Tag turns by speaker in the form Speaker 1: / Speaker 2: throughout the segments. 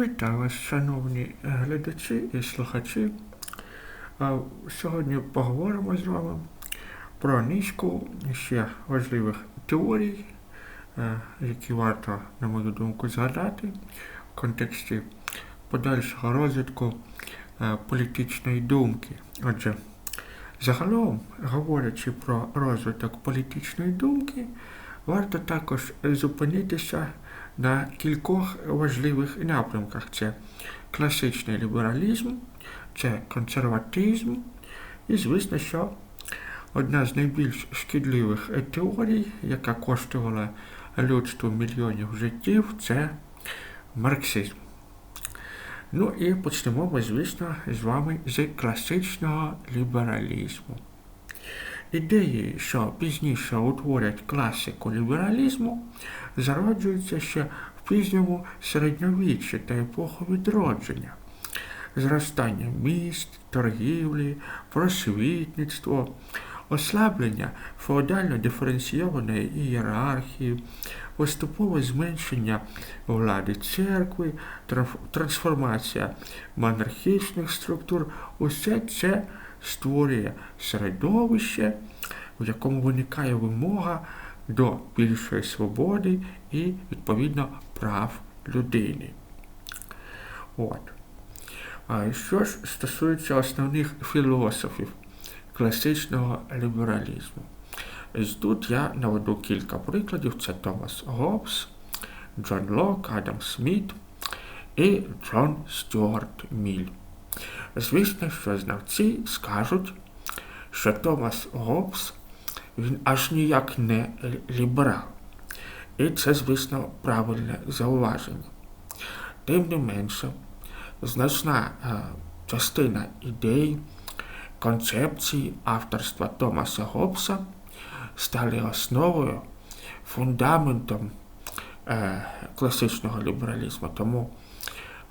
Speaker 1: Вітаю вас, шановні глядачі і слухачі. Сьогодні поговоримо з вами про низку ще важливих теорій, е, які варто, на мою думку, згадати в контексті подальшого розвитку е, політичної думки. Отже, загалом, говорячи про розвиток політичної думки, варто також зупинитися на кількох важливих напрямках: це класичний лібералізм, це консерватизм, і, звісно, що одна з найбільш шкідливих теорій, яка коштувала людству мільйонів життів, це марксизм. Ну і почнемо ми, звісно, з вами з класичного лібералізму. Ідеї, що пізніше утворять класику лібералізму, зароджуються ще в пізньому середньовіччі та епоху відродження, зростання міст, торгівлі, просвітництво, ослаблення феодально диференційованої ієрархії, поступове зменшення влади церкви, трансформація монархічних структур, усе це створює середовище, в якому виникає вимога до більшої свободи і, відповідно, прав людини. От. А що ж стосується основних філософів класичного лібералізму? Тут я наведу кілька прикладів: це Томас Гоббс, Джон Лок, Адам Сміт і Джон Стюарт Міль. Звісно, що знавці скажуть, що Томас Гоббс він аж ніяк не ліберал. І це, звісно, правильне зауваження. Тим не менше, значна е, частина ідей, концепції авторства Томаса Гоббса стали основою, фундаментом е, класичного лібералізму. Тому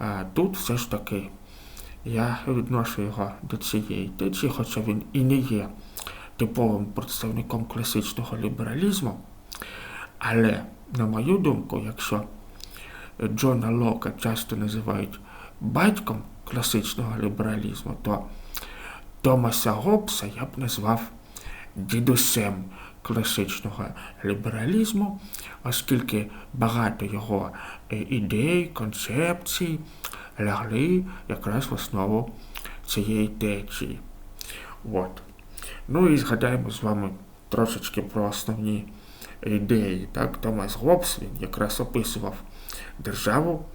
Speaker 1: е, тут все ж таки я відношу його до цієї течії, хоча він і не є типовим представником класичного лібералізму. Але, на мою думку, якщо Джона Лока часто називають батьком класичного лібералізму, то Томаса Гоббса я б назвав дідусем класичного лібералізму, оскільки багато його е, ідей, концепцій лягли якраз в основу цієї течії. От. Ну і згадаємо з вами трошечки про основні ідеї. Так? Томас Гоббс, він якраз описував державу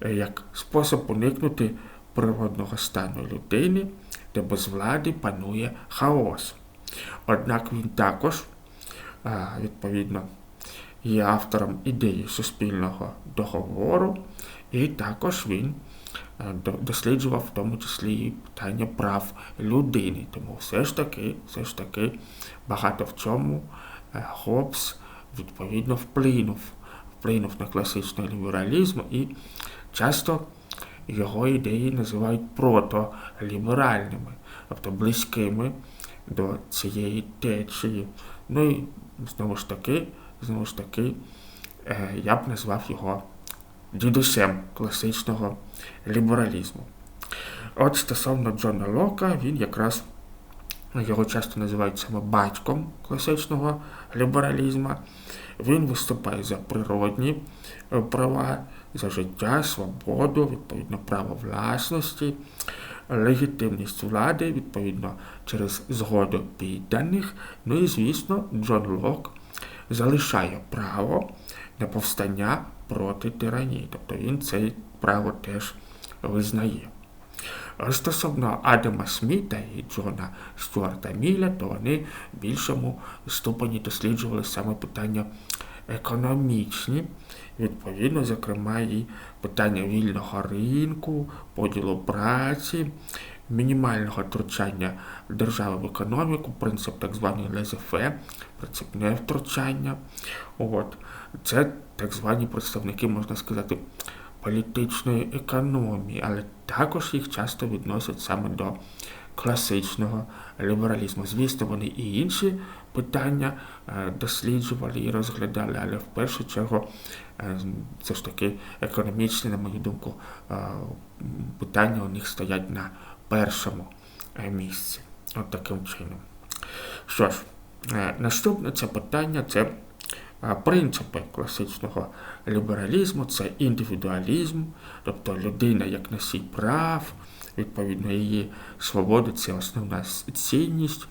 Speaker 1: е, як спосіб уникнути природного стану людини, де без влади панує хаос. Однак він також, відповідно, є автором ідеї суспільного договору, і також він Е, досліджував в тому числі і питання прав людини. Тому все ж таки, все ж таки багато в чому е, Гоббс відповідно вплинув, вплинув на класичний лібералізм і часто його ідеї називають протоліберальними, тобто близькими до цієї течії. Ну і знову ж таки, знову ж таки, е, я б назвав його дідусем класичного лібералізму. От стосовно Джона Лока, він якраз його часто називають саме батьком класичного лібералізму. Він виступає за природні е, права, за життя, свободу, відповідно, право власності, легітимність влади, відповідно, через згоду підданих. Ну і, звісно, Джон Лок залишає право на повстання проти тиранії. Тобто він це право теж визнає. Стосовно Адама Сміта і Джона Стюарта Міля, то вони в більшому ступені досліджували саме питання економічні, відповідно, зокрема, і питання вільного ринку, поділу праці, мінімального втручання держави в економіку, принцип так званий лезефе, принцип невтручання. От. Це так звані представники, можна сказати, політичної економії, але також їх часто відносять саме до класичного лібералізму. Звісно, вони і інші питання е, досліджували і розглядали, але в першу чергу е, все ж таки економічні, на мою думку, е, питання у них стоять на першому місці. От таким чином. Що ж, наступне це питання це принципи класичного лібералізму, це індивідуалізм, тобто людина як носій прав, відповідно, її свобода це основна цінність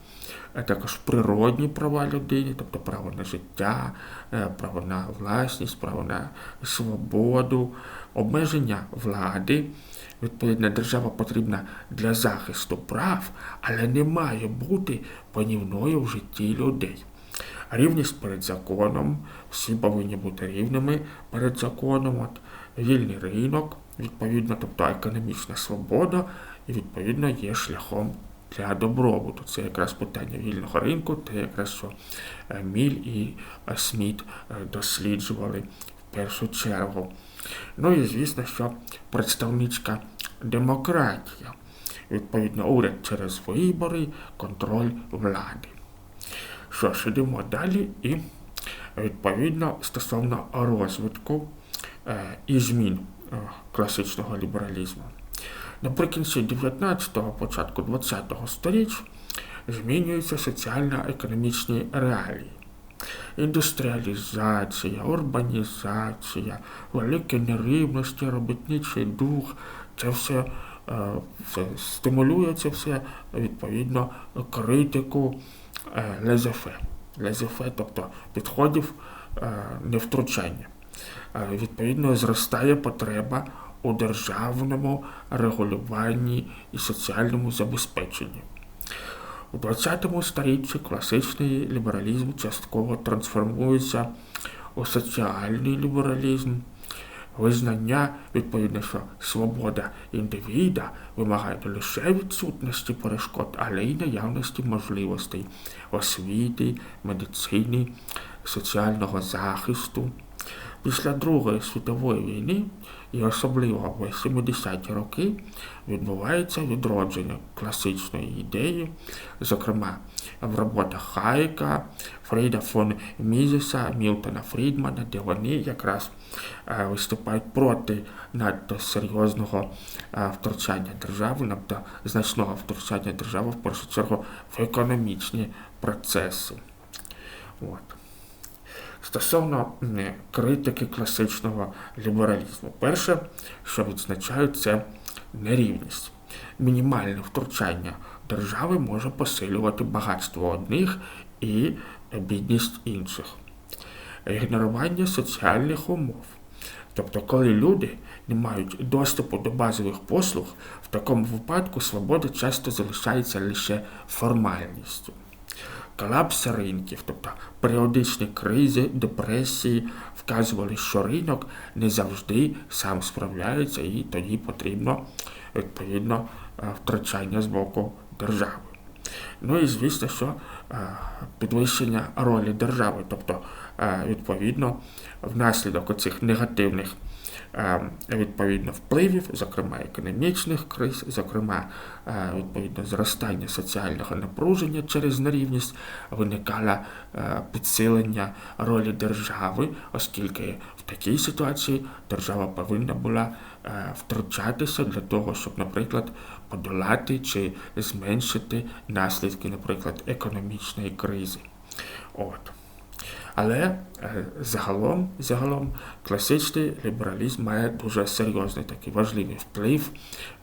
Speaker 1: а також природні права людини, тобто право на життя, е, право на власність, право на свободу, обмеження влади. Відповідна держава потрібна для захисту прав, але не має бути панівною в житті людей. Рівність перед законом, всі повинні бути рівними перед законом, от, вільний ринок, відповідно, тобто економічна свобода, і відповідно є шляхом для добробуту. Це якраз питання вільного ринку, те якраз що е, Міль і е, Сміт е, досліджували в першу чергу. Ну і звісно, що представницька демократія, відповідно, уряд через вибори, контроль влади. Що ж, йдемо далі і відповідно стосовно розвитку і змін класичного лібералізму. Наприкінці 19-го, початку 20-го сторіч змінюються соціально-економічні реалії. Індустріалізація, урбанізація, великі нерівності, робітничий дух, це все це стимулює це все відповідно критику е, лезефе. Лезефе, тобто підходів е, невтручання. Відповідно, зростає потреба у державному регулюванні і соціальному забезпеченні. У ХХ столітті класичний лібералізм частково трансформується у соціальний лібералізм, визнання, відповідно, що свобода індивіда вимагає не лише відсутності перешкод, але й наявності можливостей освіти, медицини, соціального захисту. Після Другої світової війни і особливо в 70-ті роки відбувається відродження класичної ідеї, зокрема в роботах Хайка, Фрейда фон Мізеса, Мілтона Фрідмана, де вони якраз е, виступають проти надто серйозного е, втручання держави, надто значного втручання держави в першу чергу в економічні процеси. От. Стосовно критики класичного лібералізму, перше, що відзначають, це нерівність. Мінімальне втручання держави може посилювати багатство одних і бідність інших. Ігнорування соціальних умов. Тобто, коли люди не мають доступу до базових послуг, в такому випадку свобода часто залишається лише формальністю колапс ринків, тобто періодичні кризи, депресії вказували, що ринок не завжди сам справляється, і тоді потрібно відповідно е, втрачання з боку держави. Ну і звісно, що е, підвищення ролі держави, тобто, е, відповідно, внаслідок оцих негативних відповідно впливів, зокрема економічних криз, зокрема е, відповідно зростання соціального напруження через нерівність, виникало е, підсилення ролі держави, оскільки в такій ситуації держава повинна була втручатися для того, щоб, наприклад, подолати чи зменшити наслідки, наприклад, економічної кризи. От. Але е, загалом загалом класичний лібералізм має дуже серйозний такий важливий вплив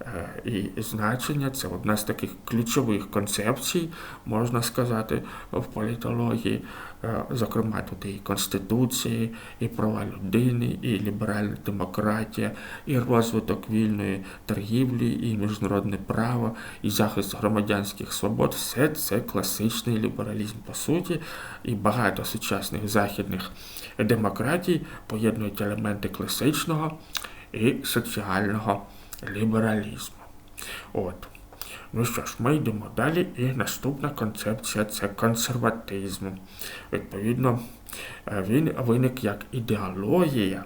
Speaker 1: е, і значення. Це одна з таких ключових концепцій, можна сказати, в політології. Е, зокрема, тут і Конституції, і права людини, і ліберальна демократія, і розвиток вільної торгівлі, і міжнародне право, і захист громадянських свобод все це класичний лібералізм по суті, і багато сучасних західних демократій поєднують елементи класичного і соціального лібералізму. От. Ну що ж, ми йдемо далі, і наступна концепція це консерватизм. Відповідно, е, він виник як ідеологія,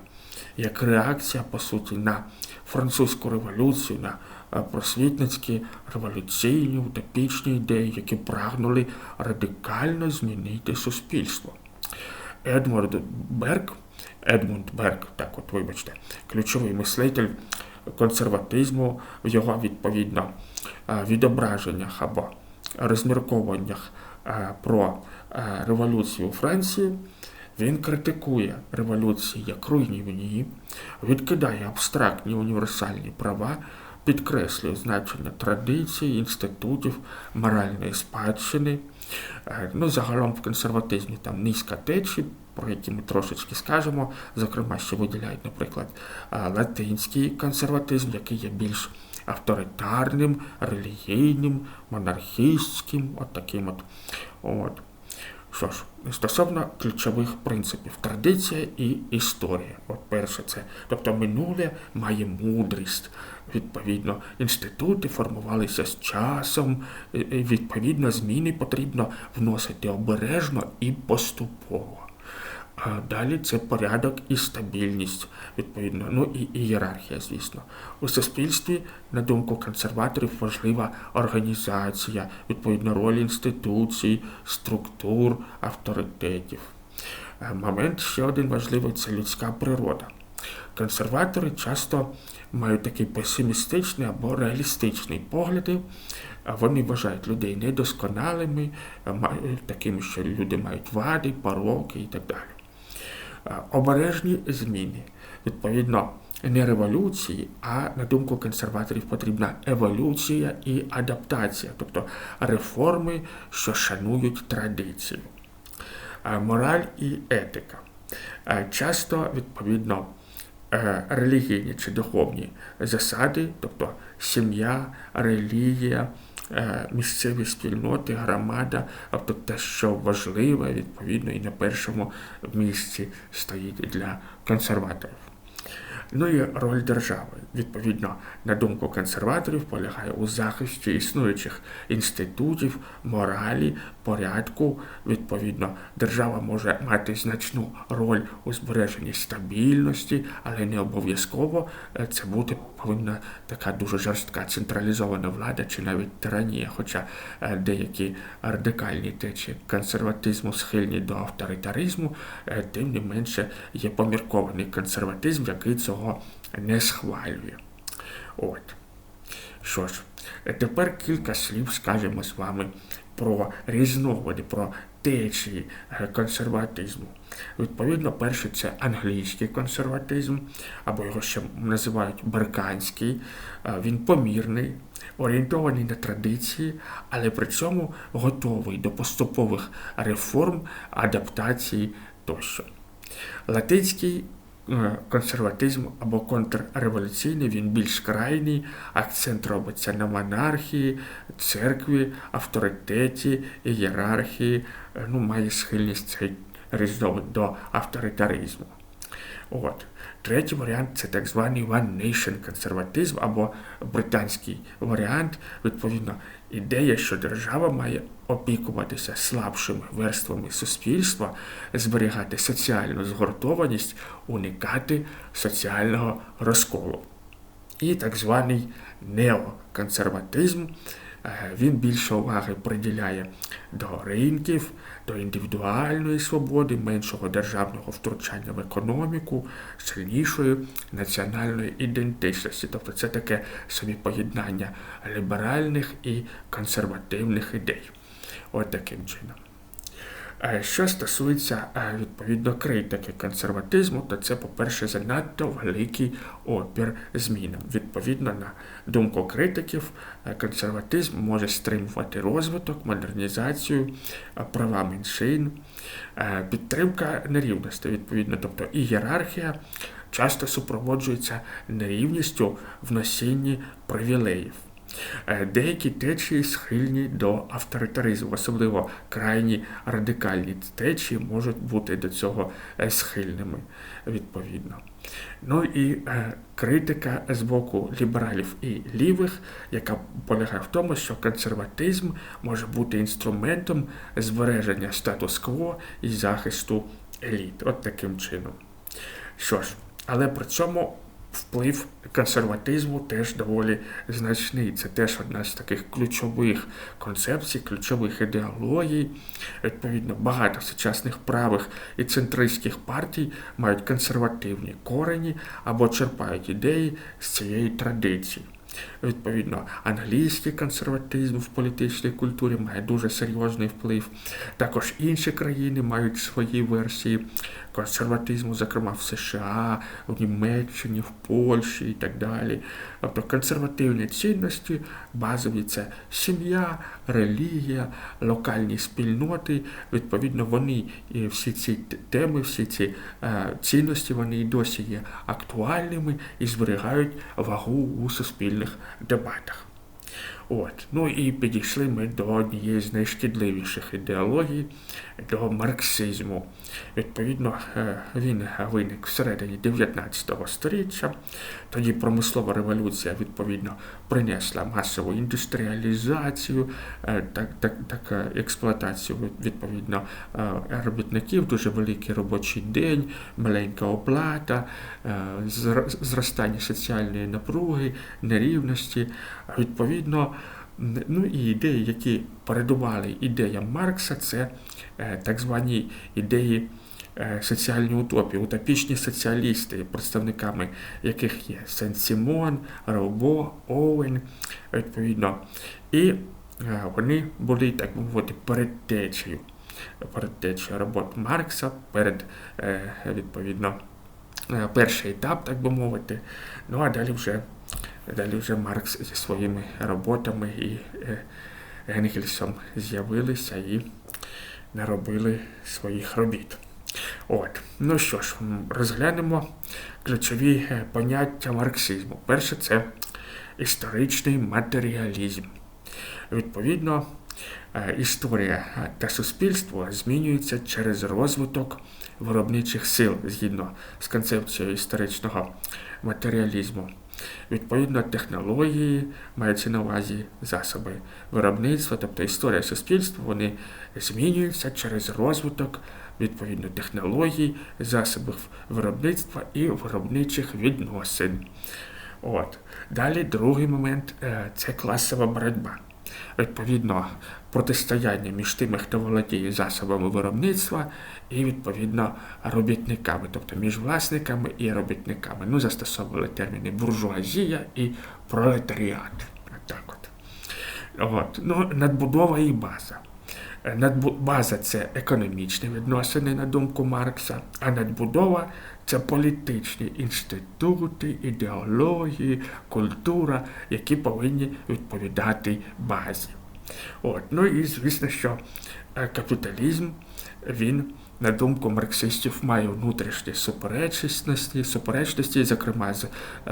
Speaker 1: як реакція, по суті, на французьку революцію, на е, просвітницькі революційні утопічні ідеї, які прагнули радикально змінити суспільство. Едмунд Берг, Едмунд Берг, так от вибачте, ключовий мислитель консерватизму в його відповідно е, відображеннях або розміркованнях е, про е, революцію у Франції. Він критикує революції як руйнівні, відкидає абстрактні універсальні права, підкреслює значення традицій, інститутів, моральної спадщини. Е, Ну, загалом в консерватизмі там низка течій, про які ми трошечки скажемо. Зокрема, що виділяють, наприклад, е, латинський консерватизм, який є більш авторитарним, релігійним, монархістським, от таким от. от. Що ж, стосовно ключових принципів, традиція і історія. От перше це. Тобто минуле має мудрість. Відповідно, інститути формувалися з часом, відповідно, зміни потрібно вносити обережно і поступово. Далі це порядок і стабільність, відповідно, ну і ієрархія, звісно. У суспільстві, на думку консерваторів, важлива організація, відповідно, роль інституцій, структур, авторитетів. Е, Момент ще один важливий це людська природа. Консерватори часто мають такий песимістичний або реалістичний погляди. Вони вважають людей недосконалими, е, такими, що люди мають вади, пороки і так далі. Е, Обережні зміни. Відповідно, не революції, а на думку консерваторів потрібна еволюція і адаптація, тобто реформи, що шанують традицію. Е, Мораль і етика. Е, Часто, відповідно, релігійні чи духовні засади, тобто сім'я, релігія, місцеві спільноти, громада, тобто те, що важливе, відповідно, і на першому місці стоїть для консерваторів. Ну і роль держави, відповідно, на думку консерваторів, полягає у захисті існуючих інститутів, моралі, порядку. Відповідно, держава може мати значну роль у збереженні стабільності, але не обов'язково е, це бути повинна така дуже жорстка централізована влада чи навіть тиранія. Хоча е, деякі радикальні течії консерватизму схильні до авторитаризму, е, тим не менше є поміркований консерватизм, який цього не схвалює. От. Що ж, тепер кілька слів скажемо з вами про різновиди, про течії е, консерватизму. Відповідно, перше це англійський консерватизм, або його ще називають берканський. Е, Він помірний, орієнтований на традиції, але при цьому готовий до поступових реформ, адаптації тощо. Латинський консерватизм або контрреволюційний, він більш крайній, акцент робиться на монархії, церкві, авторитеті, ієрархії, е, ну, має схильність різновид до авторитаризму. От. Третій варіант це так званий One Nation консерватизм або британський варіант. Відповідно, ідея, що держава має опікуватися слабшими верствами суспільства, зберігати соціальну згуртованість, уникати соціального розколу. І так званий неоконсерватизм. Е, Він більше уваги приділяє до ринків, до індивідуальної свободи, меншого державного втручання в економіку, сильнішої національної ідентичності. Тобто це таке собі поєднання ліберальних і консервативних ідей. От таким чином. Е, Що стосується е, відповідно критики консерватизму, то це, по-перше, занадто великий опір змінам. Відповідно, на думку критиків, е, консерватизм може стримувати розвиток, модернізацію, права меншин, підтримка нерівності, відповідно, тобто ієрархія часто супроводжується нерівністю в носінні привілеїв. Е, Деякі течії схильні до авторитаризму, особливо крайні радикальні течії можуть бути до цього е, схильними відповідно. Ну і е, критика з боку лібералів і лівих, яка полягає в тому, що консерватизм може бути інструментом збереження статус-кво і захисту еліт. От таким чином. Що ж, але при цьому вплив консерватизму теж доволі значний. Це теж одна з таких ключових концепцій, ключових ідеологій. Відповідно, багато сучасних правих і центристських партій мають консервативні корені або черпають ідеї з цієї традиції. Відповідно, англійський консерватизм в політичній культурі має дуже серйозний вплив. Також інші країни мають свої версії консерватизму, зокрема в США, в Німеччині, в Польщі і так далі. Тобто консервативні цінності, базові це сім'я, релігія, локальні спільноти. Відповідно, вони і всі ці теми, всі ці е, цінності, вони і досі є актуальними і зберігають вагу у суспільних дебатах. От. Ну і підійшли ми до однієї з найшкідливіших ідеологій, до марксизму. Відповідно, е, він виник всередині 19 століття. Тоді промислова революція відповідно принесла масову індустріалізацію, е, так, так, так, експлуатацію відповідно е, робітників, дуже великий робочий день, маленька оплата, зростання соціальної напруги, нерівності. Відповідно, Ну і ідеї, які передували ідеям Маркса, це е, так звані ідеї е, соціальної утопії, утопічні соціалісти, представниками яких є Сен Сімон, Робо, Оуен, відповідно. І е, вони були, так би мовити, передтечею, передтечею робот Маркса перед відповідно перший етап, так би мовити. Ну а далі вже. Далі вже Маркс зі своїми роботами і е, Енгельсом з'явилися і наробили своїх робіт. От. Ну що ж, розглянемо ключові е, поняття марксизму. Перше це історичний матеріалізм. Відповідно, е, історія та суспільство змінюються через розвиток виробничих сил згідно з концепцією історичного матеріалізму. Відповідно, технології маються на увазі засоби виробництва, тобто історія суспільства, вони змінюються через розвиток відповідно технологій, засобів виробництва і виробничих відносин. От. Далі другий момент е, це класова боротьба відповідно протистояння між тими, хто володіє засобами виробництва, і відповідно робітниками, тобто між власниками і робітниками. Ну, застосовували терміни буржуазія і пролетаріат. Так от. От. Ну, Надбудова і база. База це економічні відносини, на думку Маркса, а надбудова це політичні інститути, ідеології, культура, які повинні відповідати базі. От. Ну і звісно, що е, капіталізм він на думку марксистів, має внутрішні суперечності, суперечності, зокрема,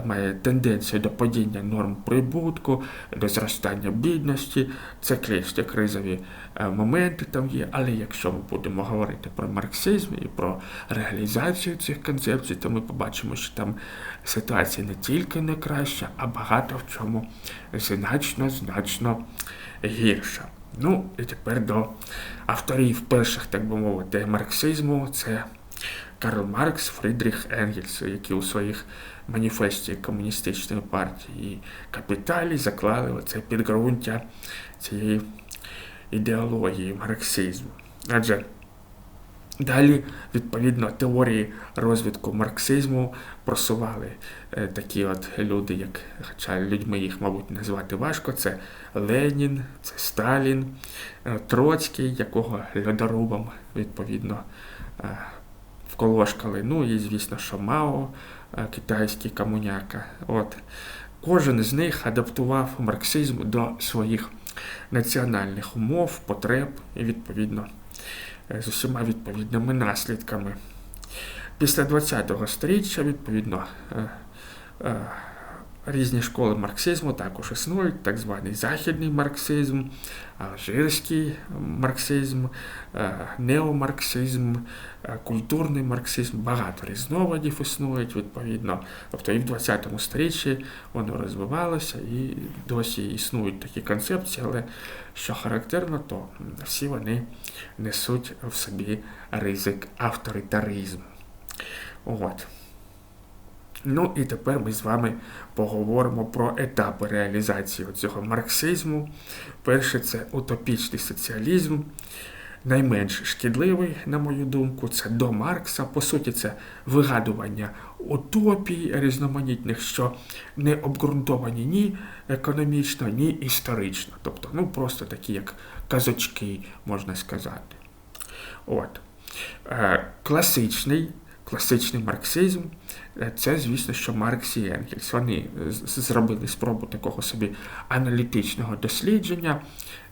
Speaker 1: має тенденцію до падіння норм прибутку, до зростання бідності, циклічні кризові е, моменти там є. Але якщо ми будемо говорити про марксизм і про реалізацію цих концепцій, то ми побачимо, що там ситуація не тільки не краща, а багато в чому значно значно гірша. Ну, і тепер до авторів перших, так би мовити, марксизму це Карл Маркс, Фрідріх Енгельс, які у своїх маніфесті комуністичної партії капіталі заклали оце підґрунтя цієї ідеології марксизму. Адже Далі, відповідно, теорії розвитку марксизму просували е, такі от люди, як хоча людьми їх, мабуть, назвати важко. Це Ленін, це Сталін, е, Троцький, якого льодорубом, відповідно, е, вколошкали. Ну і, звісно, що Мао, китайський комуняка. От. Кожен з них адаптував марксизм до своїх національних умов, потреб і відповідно. Е, з усіма відповідними наслідками. Після 20-го століття, відповідно, е, е, різні школи марксизму також існують, так званий західний марксизм, алжирський марксизм, неомарксизм, культурний марксизм, багато різновидів існують, відповідно. Тобто і в ХХ столітті воно розвивалося і досі існують такі концепції, але що характерно, то всі вони несуть в собі ризик авторитаризму. От. Ну і тепер ми з вами поговоримо про етапи реалізації цього марксизму. Перше, це утопічний соціалізм. Найменш шкідливий, на мою думку, це до Маркса. По суті, це вигадування утопій різноманітних, що не обґрунтовані ні економічно, ні історично. Тобто, ну просто такі, як казочки, можна сказати. От. Е, класичний класичний марксизм, е, це, звісно, що Маркс і Енгельс. Вони зробили спробу такого собі аналітичного дослідження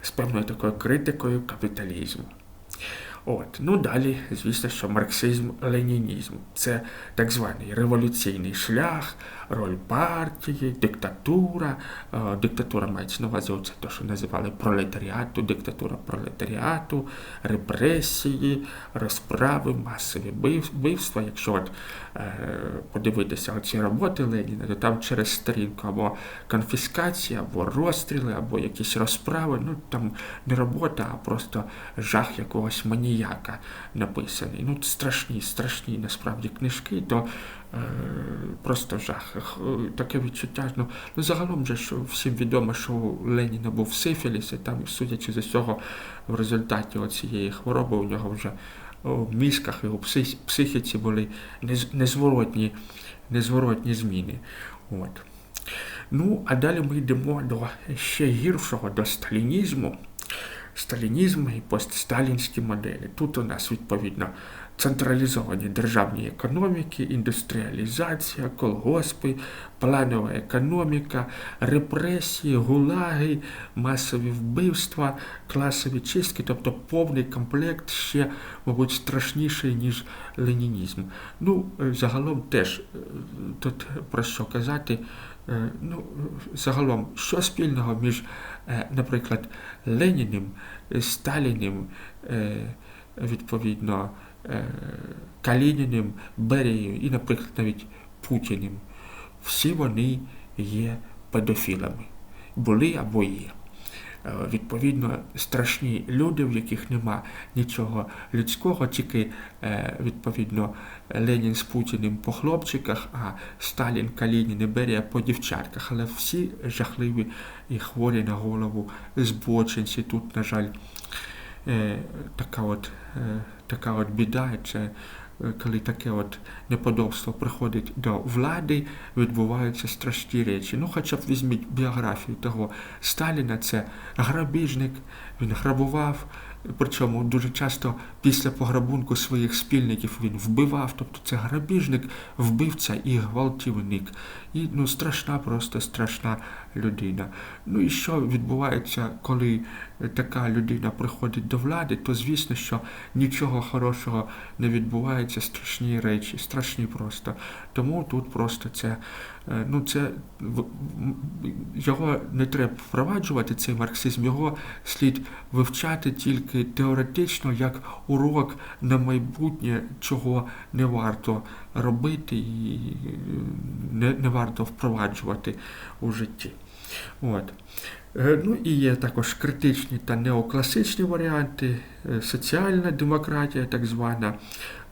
Speaker 1: з певною такою критикою капіталізму. От. Ну далі, звісно, що марксизм, ленінізм це так званий революційний шлях, роль партії, диктатура. Е, диктатура мається на увазі це те, що називали пролетаріату, диктатура пролетаріату, репресії, розправи, масові вбивства. Якщо от е, подивитися ці роботи Леніна, то там через сторінку або конфіскація, або розстріли, або якісь розправи. Ну там не робота, а просто жах якогось маніяка написаний. Ну, страшні, страшні насправді книжки, то просто жах. Таке відчуття. Ну, ну загалом же що всім відомо, що у Леніна був сифіліс, і там, судячи з усього, в результаті цієї хвороби у нього вже у мізках і у психіці були незворотні, незворотні зміни. От. Ну, а далі ми йдемо до ще гіршого, до сталінізму сталінізм і постсталінські моделі. Тут у нас відповідно централізовані державні економіки, індустріалізація, колгоспи, планова економіка, репресії, гулаги, масові вбивства, класові чистки, тобто повний комплект ще, мабуть, страшніший, ніж ленінізм. Ну, загалом теж е, тут про що казати. Е, ну, загалом, що спільного між, е, наприклад, Леніним, Сталіним, відповідно, Калініним, Берією і, наприклад, навіть Путіним. Всі вони є педофілами, були або є. Е, відповідно, страшні люди, в яких нема нічого людського, тільки е, відповідно Ленін з Путіним по хлопчиках, а Сталін, Калінін і Берія по дівчатках. Але всі жахливі і хворі на голову збочинці. Тут, на жаль, е, така от така от біда. Це коли таке от неподобство приходить до влади, відбуваються страшні речі. Ну, хоча б візьміть біографію того Сталіна, це грабіжник, він грабував. Причому дуже часто після пограбунку своїх спільників він вбивав, тобто це грабіжник, вбивця і гвалтівник. І ну, страшна, просто страшна людина. Ну і що відбувається, коли така людина приходить до влади, то звісно, що нічого хорошого не відбувається, страшні речі, страшні просто. Тому тут просто це Е, ну це його не треба впроваджувати, цей марксизм, його слід вивчати тільки теоретично як урок на майбутнє, чого не варто робити і не, не варто впроваджувати у житті. От. Е, ну і є також критичні та неокласичні варіанти, е, соціальна демократія, так звана,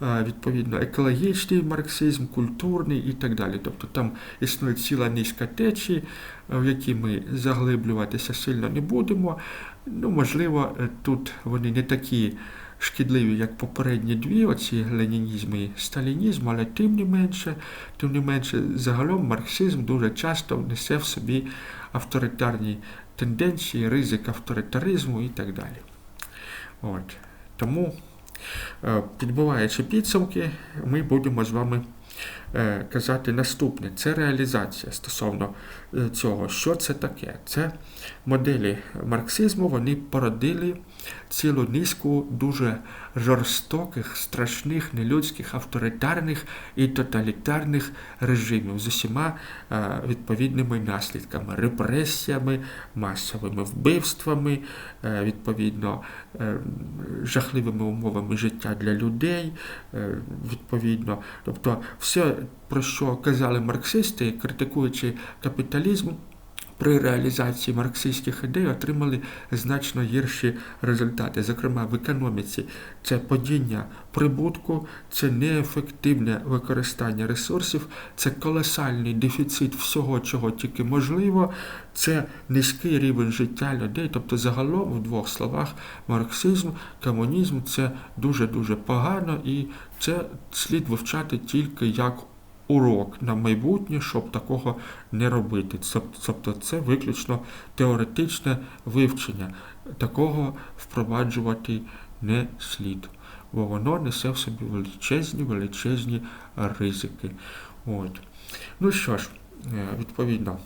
Speaker 1: е, відповідно, екологічний марксизм, культурний і так далі. Тобто там існує ціла низка течій, в які ми заглиблюватися сильно не будемо. Ну, Можливо, тут вони не такі шкідливі, як попередні дві, оці ленінізм і сталінізм, але тим не менше, тим не менше, загалом марксизм дуже часто несе в собі авторитарні тенденції, ризик авторитаризму і так далі. От. Тому, е, підбиваючи підсумки, ми будемо з вами е, казати наступне: це реалізація стосовно е, цього. Що це таке? Це моделі марксизму, вони породили цілу низку дуже жорстоких, страшних, нелюдських, авторитарних і тоталітарних режимів з усіма е, відповідними наслідками, репресіями, масовими вбивствами, е, відповідно е, жахливими умовами життя для людей, відповідно, тобто все, про що казали марксисти, критикуючи капіталізм
Speaker 2: при реалізації марксистських ідей отримали значно гірші результати. Зокрема, в економіці це падіння прибутку, це неефективне використання ресурсів, це колосальний дефіцит всього, чого тільки можливо, це низький рівень життя людей. Тобто, загалом, в двох словах, марксизм, комунізм це дуже-дуже погано, і це слід вивчати тільки як урок на майбутнє, щоб такого не робити. Тобто це виключно теоретичне вивчення. Такого впроваджувати не слід, бо воно несе в собі величезні, величезні ризики. От. Ну що ж, е, відповідно,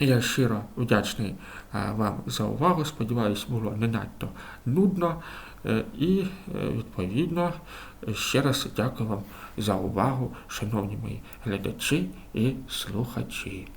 Speaker 2: я щиро вдячний е, вам за увагу. Сподіваюсь, було не надто нудно. Е, І, відповідно, ще раз дякую вам за увагу, шановні мої глядачі і слухачі.